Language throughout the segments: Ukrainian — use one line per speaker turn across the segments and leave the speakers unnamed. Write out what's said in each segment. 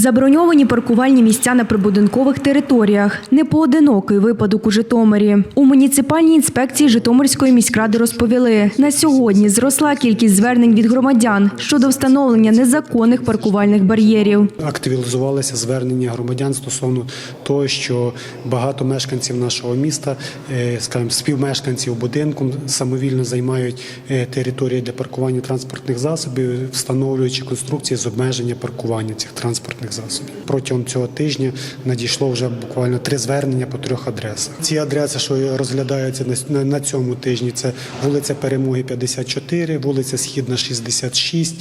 Заброньовані паркувальні місця на прибудинкових територіях. Непоодинокий випадок у Житомирі. У муніципальній інспекції Житомирської міськради розповіли, на сьогодні зросла кількість звернень від громадян щодо встановлення незаконних паркувальних бар'єрів.
активізувалися звернення громадян стосовно того, що багато мешканців нашого міста, е, скажімо, співмешканців будинку самовільно займають е, території для паркування транспортних засобів, встановлюючи конструкції з обмеження паркування цих транспортних засобів. Протягом цього тижня надійшло вже буквально три звернення по трьох адресах. Ці адреси, що розглядаються на- цьому тижні, це вулиця Перемоги 54, вулиця Східна 66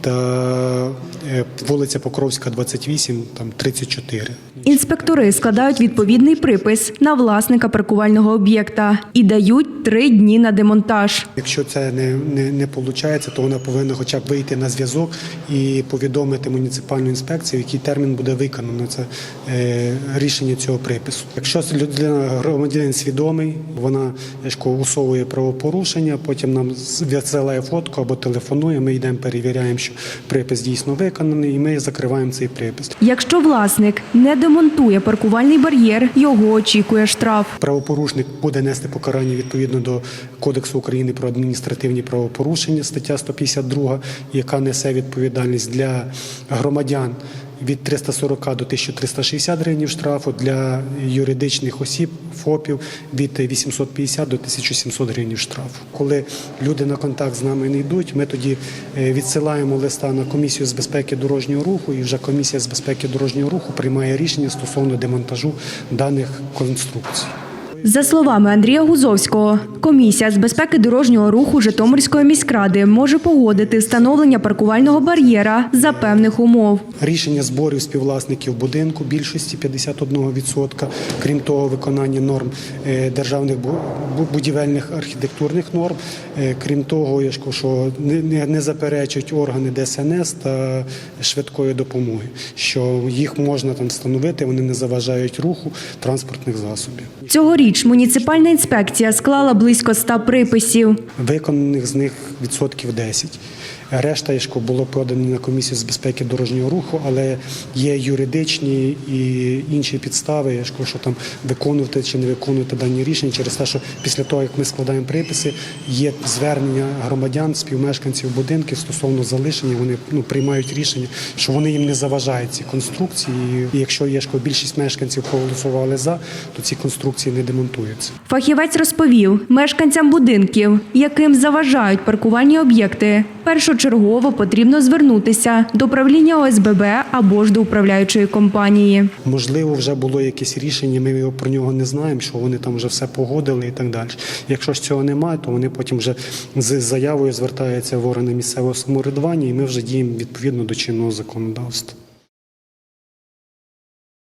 та е, вулиця Покровська 28, там 34.
Інспектори складають відповідний припис на власника паркувального об'єкта і дають три дні на демонтаж.
Якщо це не, не, не виходить, то вона повинна хоча б вийти на зв'язок і повідомити муніципальну інспекцію, в який термін буде виконано це е, рішення цього припису. Якщо людина громадянин свідомий, вона усовує правопорушення, потім нам відсилає фотку або телефонує. Ми йдемо, перевіряємо, що припис дійсно виконаний, і ми закриваємо цей припис.
Якщо власник не демонтує паркувальний бар'єр, його очікує штраф.
Правопорушник буде нести покарання відповідно до Кодексу України про адміністративні правопорушення, стаття 152, яка несе відповідальність для громадян від 340 до 1360 гривень штрафу, для юридичних осіб, ФОПів від 850 до 1700 гривень штрафу. Коли люди на контакт з нами не йдуть, ми тоді е, відсилаємо листа на комісію з безпеки дорожнього руху, і вже комісія з безпеки дорожнього руху приймає рішення стосовно демонтажу даних конструкцій.
За словами Андрія Гузовського, комісія з безпеки дорожнього руху Житомирської міськради може погодити встановлення паркувального бар'єра за певних умов.
Рішення зборів співвласників будинку більшості 51%. Крім того, виконання норм е, державних бу- бу- будівельних архітектурних норм. Е, Крім того, я ж кажу, що не заперечують органи ДСНС та швидкої допомоги, що їх можна там встановити, вони не заважають руху транспортних засобів.
Цьогоріч муніципальна інспекція склала близько ста приписів.
Виконаних з них відсотків 10. Решта я ж було подано на комісію з безпеки дорожнього руху, але є юридичні і інші підстави, я що там виконувати чи не виконувати дані рішення через те, що після того, як ми складаємо приписи, є звернення громадян, співмешканців будинків стосовно залишення. Вони ну, приймають рішення, що вони їм не заважають ці конструкції. І якщо ж більшість мешканців проголосували за, то ці конструкції не демонтуються.
Фахівець розповів мешканцям будинків, яким заважають паркувальні об'єкти, першочергово потрібно звернутися до правління ОСББ або ж до управляючої компанії.
Можливо, вже було якесь рішення, ми його про нього не знаємо, що вони там вже все погодили і так далі. Якщо ж цього немає, то вони потім вже з заявою звертаються в органи місцевого самоврядування, і ми вже діємо відповідно до чинного законодавства.